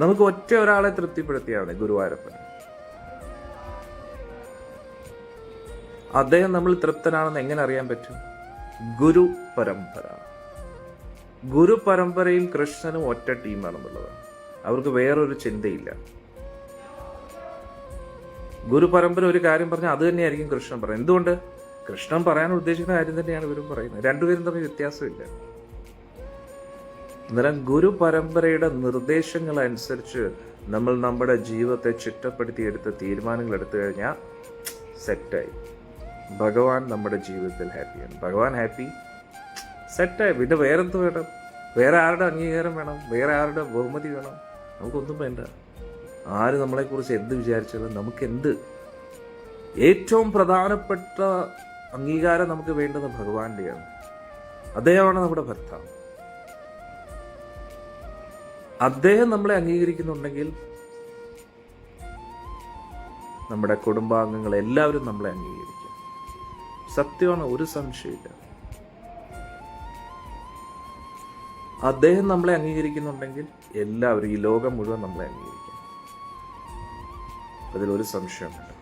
നമുക്ക് ഒറ്റ ഒരാളെ തൃപ്തിപ്പെടുത്തിയാണ് ഗുരുവായൂരപ്പൻ. അദ്ദേഹം നമ്മൾ തൃപ്തനാണെന്ന് എങ്ങനെ അറിയാൻ പറ്റും? ഗുരു പരമ്പര. ഗുരു പരമ്പരയും കൃഷ്ണനും ഒറ്റ ടീമാണെന്നുള്ളതാണ് അവർക്ക് വേറൊരു ചിന്തയില്ല. ഗുരു പരമ്പര ഒരു കാര്യം പറഞ്ഞാൽ അത് തന്നെയായിരിക്കും കൃഷ്ണൻ പറയുന്നത്. എന്തുകൊണ്ട്? കൃഷ്ണൻ പറയാൻ ഉദ്ദേശിക്കുന്ന കാര്യം തന്നെയാണ് ഇവരും പറയുന്നത്. രണ്ടുപേരും തമ്മിൽ വ്യത്യാസമില്ല. അന്നേരം ഗുരു പരമ്പരയുടെ നിർദ്ദേശങ്ങൾ അനുസരിച്ച് നമ്മൾ നമ്മുടെ ജീവിതത്തെ ചിട്ടപ്പെടുത്തിയെടുത്ത് തീരുമാനങ്ങൾ എടുത്തു കഴിഞ്ഞാൽ സെറ്റായി. ഭഗവാൻ നമ്മുടെ ജീവിതത്തിൽ ഹാപ്പിയാണ്. ഭഗവാൻ ഹാപ്പി സെറ്റായി. പിന്നെ വേറെന്ത് വേണം? വേറെ ആരുടെ അംഗീകാരം വേണം? വേറെ ആരുടെ ബഹുമതി വേണം? നമുക്കൊന്നും വേണ്ട. ആര് നമ്മളെക്കുറിച്ച് എന്ത് വിചാരിച്ചാലും നമുക്ക് എന്ത് ഏറ്റവും പ്രധാനപ്പെട്ട അംഗീകാരം നമുക്ക് വേണ്ടത് ഭഗവാന്റെയാണ്. അദ്ദേഹമാണ് നമ്മുടെ ഭർത്താവ്. അദ്ദേഹം നമ്മളെ അംഗീകരിക്കുന്നുണ്ടെങ്കിൽ നമ്മുടെ കുടുംബാംഗങ്ങൾ എല്ലാവരും നമ്മളെ അംഗീകരിക്കും. സത്യമാണ്? ഒരു സംശയമില്ല അദ്ദേഹം നമ്മളെ അംഗീകരിക്കുന്നുണ്ടെങ്കിൽ എല്ലാവരും ഈ ലോകം മുഴുവൻ നമ്മളെ അംഗീകരിക്കും. അതിലൊരു സംശയമില്ല